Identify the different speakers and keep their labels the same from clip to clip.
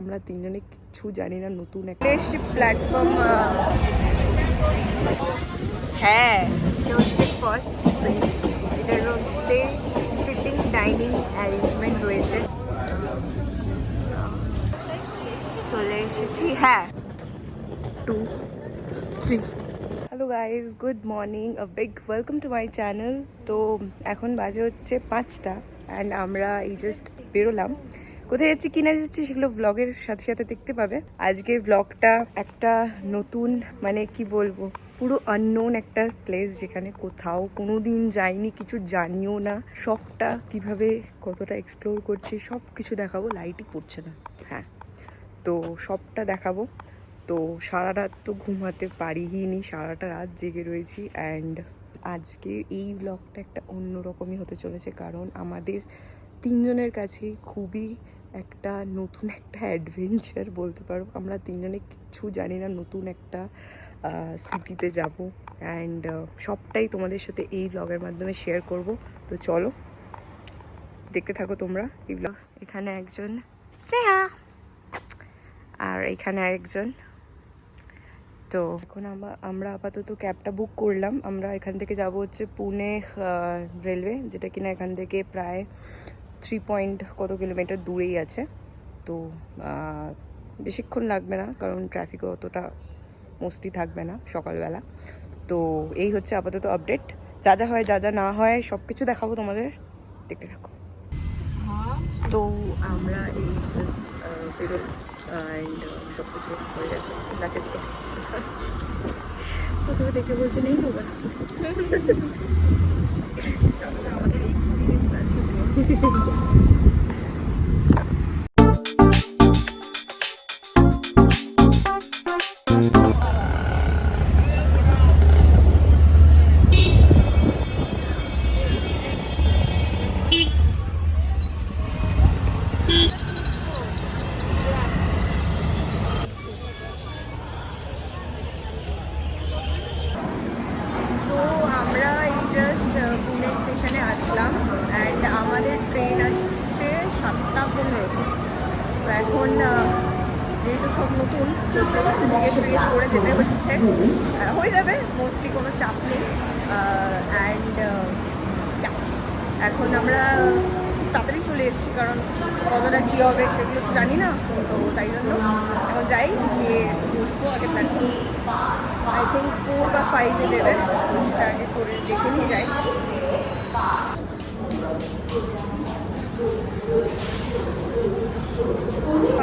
Speaker 1: আমরা তিনজনে কিচ্ছু জানি না নতুন একটা প্ল্যাটফর্ম হ্যাঁ এটা হচ্ছে ফার্স্ট ট্রেন এটার মধ্যে সিটিং ডাইনিং অ্যারেঞ্জমেন্ট রয়েছে চলে এসেছি হ্যাঁ two three hello guys good morning a big welcome to my channel তো এখন বাজে হচ্ছে পাঁচটা অ্যান্ড আমরা এই জাস্ট বেরোলাম। কোথায় যাচ্ছি কিনা যাচ্ছি সেগুলো ব্লগের সাথে সাথে দেখতে পাবে। আজকের ব্লগটা একটা নতুন মানে কি বলব, পুরো আননোন একটা প্লেস যেখানে কোথাও কোনো দিন যাইনি, কিছু জানিও না। সবটা কীভাবে, কতটা এক্সপ্লোর করছি সব কিছু দেখাবো লাইটই পড়ছে না। হ্যাঁ তো সবটা দেখাবো। তো সারা রাত তো ঘুমাতে পারিনি, সারাটা রাত জেগে রয়েছি। অ্যান্ড আজকে এই ব্লগটা একটা অন্যরকমই হতে চলেছে, কারণ আমাদের তিনজনের কাছে খুবই একটা নতুন একটা অ্যাডভেঞ্চার বলতে পারো আমরা তিনজনে কিচ্ছু জানি না নতুন একটা সিটিতে যাব। অ্যান্ড সবটাই তোমাদের সাথে এই ব্লগের মাধ্যমে শেয়ার করব। তো চলো, দেখতে থাকো তোমরা এই ব্লগ এখানে একজন স্নেহা আর এখানে আরেকজন। তো এখন আমরা আমরা আপাতত ক্যাবটা বুক করলাম। আমরা এখান থেকে যাব হচ্ছে পুনে রেলওয়ে যেটা কিনা এখান থেকে প্রায় থ্রি পয়েন্ট কত কিলোমিটার দূরেই আছে। তো বেশিক্ষণ লাগবে না কারণ ট্রাফিকও অতটা মস্তি থাকবে না সকালবেলা। তো এই হচ্ছে আপাতত আপডেট যা যা হয় যা যা না হয় সব কিছু দেখাবো তোমাদের। দেখতে থাকো। তো আমরা এই জাস্ট বেরোলাম অ্যান্ড সব কিছু হয়ে গেছে। লাকেট প্রথমে দেখে বলছে নেই তো? 何? নতুন। একটু জিজ্ঞেস করে যেতে হচ্ছে হয়ে যাবে মোস্টলি কোনো চাপ নেই। অ্যান্ড এখন আমরা তাড়াতাড়ি চলে এসেছি, কারণ কতটা কী হবে সেগুলো তো জানি না, তো তাই জন্য এখন যাই, গিয়ে বসবো আগে প্ল্যাটফর্ম আই থিঙ্ক ফোর বা ফাইভে দেবে সেটা আগে করে দেখে নিয়ে যাই।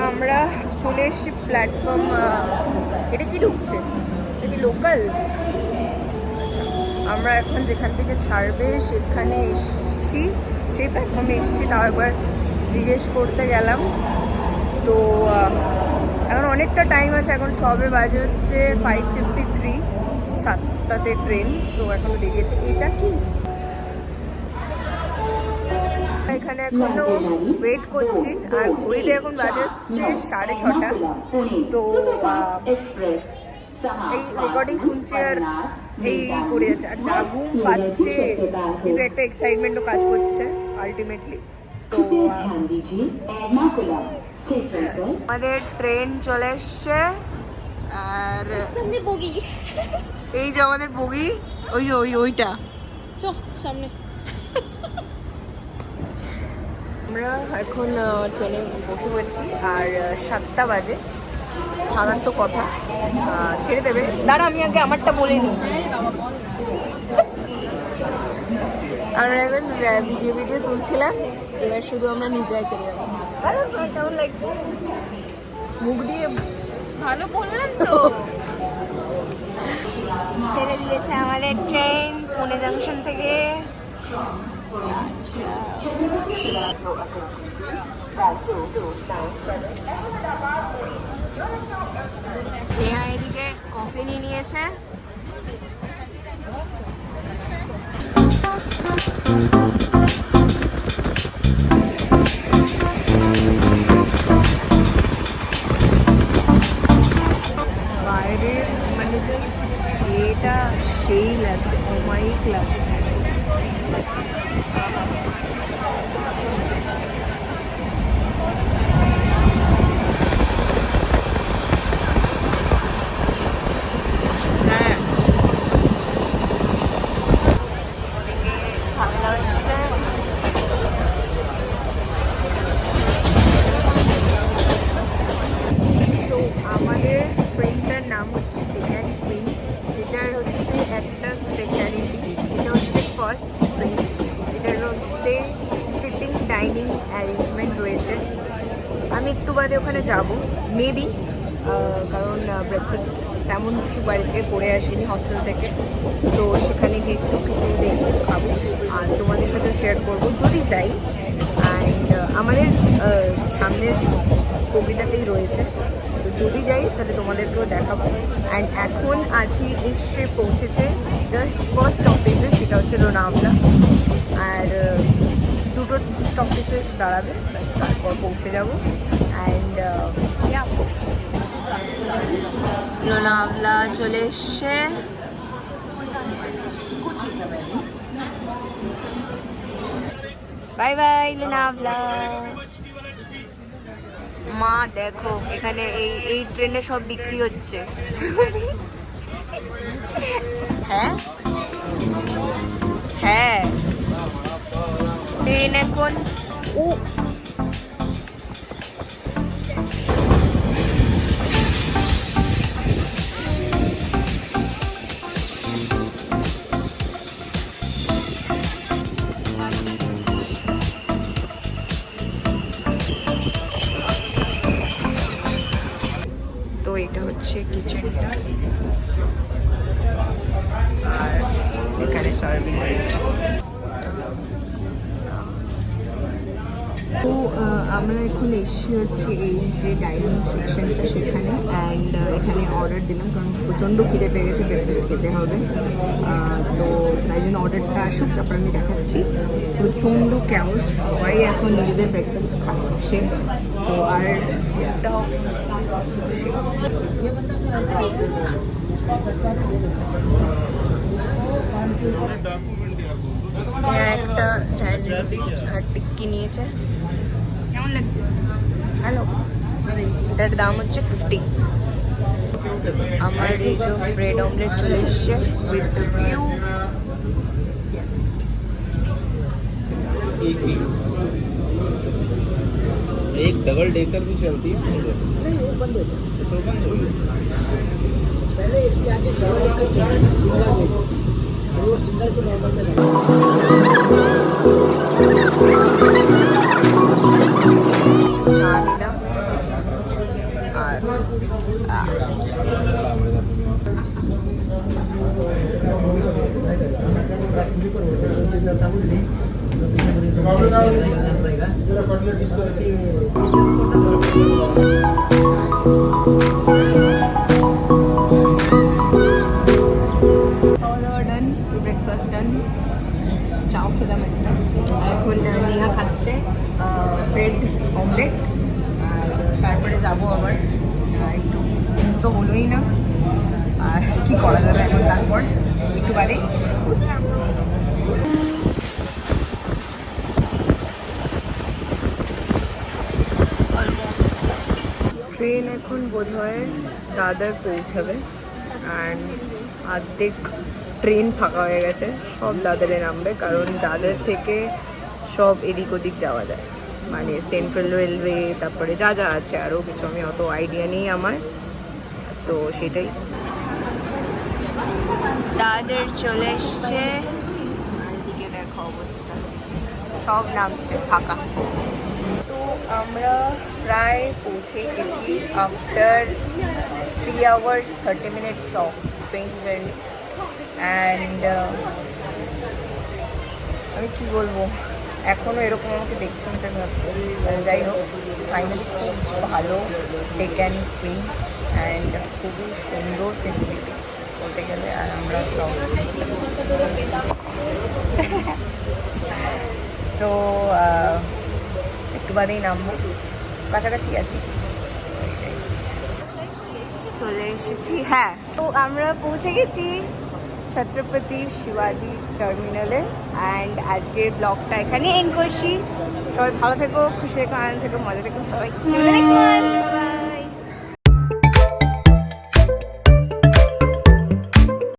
Speaker 1: আমরা চলে এসেছি প্ল্যাটফর্ম এটা কি ঢুকছে? এটা কি লোকাল আচ্ছা আমরা এখন যেখান থেকে ছাড়বে সেইখানে এসছি, সেই প্ল্যাটফর্মে এসছি, তাও একবার জিজ্ঞেস করতে গেলাম। তো এখন অনেকটা টাইম আছে, এখন সবে বাজে হচ্ছে ফাইভ ফিফটি থ্রি সাতটাতে ট্রেন তো এখনও দেরিয়েছে এটা কি? এখানে এখনও ওয়েট করছি। আর ঘড়িতে এখন বাজে হচ্ছে সাড়ে ছটা। তো এই রেকর্ডিং শুনছি আর এই করে যাচ্ছে। আর যা ঘুম পাচ্ছে কিন্তু একটা এক্সাইটমেন্টও কাজ করছে আলটিমেটলি তো আমাদের ট্রেন চলে এসছে। আর
Speaker 2: বগি
Speaker 1: এই যে আমাদের বগি ওই যে ওই ওইটা।
Speaker 2: চ সামনে।
Speaker 1: আমরা এখন ট্রেনে বসে পড়েছি আর সাতটা বাজে। ছাড়ার তো কথা ছেড়ে দেবে। দাঁড়া আমি আগে আমারটা বলে নিই। আমরা এখন ভিডিও ভিডিও তুলছিলাম। এবার শুধু আমরা নিদ্রায় চলে যাব। ভালো কেমন লাগছে? মুখ দিয়ে
Speaker 2: ভালো বললাম তো। ছেড়ে দিয়েছে আমাদের ট্রেন পুনে জাংশন থেকে। আচ্ছা।
Speaker 1: নেহা এদিকে কফি নিয়ে নিয়েছে। বাইরে ফার্স্ট প্রিন্ট এটার মধ্যে সিটিং ডাইনিং অ্যারেঞ্জমেন্ট রয়েছে। আমি একটু বাদে ওখানে যাব মেবি কারণ ব্রেকফাস্ট তেমন কিছু বাড়িতে করে আসিনি হস্টেল থেকে। তো সেখানে গিয়ে একটু কিছু দেখব খাব, আর তোমাদের সাথে শেয়ার করব যদি যাই অ্যান্ড আমাদের সামনের কবিতাতেই রয়েছে যদি যাই, তাহলে তোমাদেরকেও দেখাবো। অ্যান্ড এখন আছি এসে পৌঁছেছে জাস্ট ফার্স্ট স্টপেজে সেটা হচ্ছে লোনাভলা আর দুটো স্টপেজে দাঁড়াবে তারপর পৌঁছে যাব। অ্যান্ড লোনাভলা চলে এসছে। বাই বাই লোনাভলা মা দেখো এখানে এই এই ট্রেনে সব বিক্রি হচ্ছে। হ্যাঁ? হ্যাঁ। ট্রেন এখন ও হচ্ছে কিচেনটা আর এখানে সার্ভিং রয়েছে তো আমরা এখন এসে হচ্ছে এই যে ডাইনিং সেকশনটা সেখানে অ্যান্ড এখানে অর্ডার দিলাম, কারণ প্রচণ্ড খিদে পেয়ে গেছে ব্রেকফাস্ট খেতে হবে। তো তাই জন্য অর্ডারটা আসুক, তারপর আমি দেখাচ্ছি। প্রচণ্ড ক্যাওস সবাই এখন নিজেদের ব্রেকফাস্ট খাচ্ছে। তো, আর একটা স্যান্ডউইচ আর টিক্কি নিয়েছে। কেমন লাগছে হ্যালো এটার দাম হচ্ছে ফিফটি আমার এই যে ব্রেড অমলেট চলে এসছে উইথ দ্য ভিউ ইয়েস
Speaker 3: एक भी एक डबल डेकर भी चलती है
Speaker 4: नहीं वो बंद हो गया
Speaker 3: तो बंद हो गई
Speaker 4: पहले इसके आगे डबल डेकर चलती थी सिंगल में अभी वो सिंगल को नॉर्मल में
Speaker 1: খাওয়া দাওয়া ডান ব্রেকফাস্ট ডান চাও খেলাম একটা আর এখন আহ, নেহা খাচ্ছে ব্রেড অমলেট আর তারপরে যাব আবার আহ, একটু ঘুম তো হলোই না। আর কি করা যাবে এখন তারপর? একটু বাদে বুঝে ট্রেন এখন বোধ হয় দাদার পৌঁছাবে। অ্যান্ড অর্ধেক ট্রেন ফাঁকা হয়ে গেছে, সব দাদারে নামবে, কারণ দাদার থেকে সব এদিক ওদিক যাওয়া যায়। মানে সেন্ট্রাল রেলওয়ে তারপরে যা যা আছে আরও কিছু, আমি অত আইডিয়া নেই আমার। তো সেটাই। দাদার চলে এসছে। অবস্থা। সব নামছে, ফাঁকা। আমরা প্রায় পৌঁছে গেছি after three hours thirty minutes of train journey and আমি কী বলব? এখনও এরকম আমাকে দেখছ আমি ভাবছি যাই হোক ফাইনালি খুব ভালো ডেকান কুইন অ্যান্ড খুবই সুন্দর ফেসিলিটি বলতে গেলে, আর আমরা তো একটু বাদেই নামবো। কাছাকাছি আছি। চলে এসেছি হ্যাঁ। তো আমরা পৌঁছে গেছি ছত্রপতি শিবাজি টার্মিনালে। অ্যান্ড আজকের ব্লগটা এখানে এন্ড করছি। সবাই ভালো থেকো, খুশি থেকো, আনন্দ থেকো, মজা থেকো। সবাই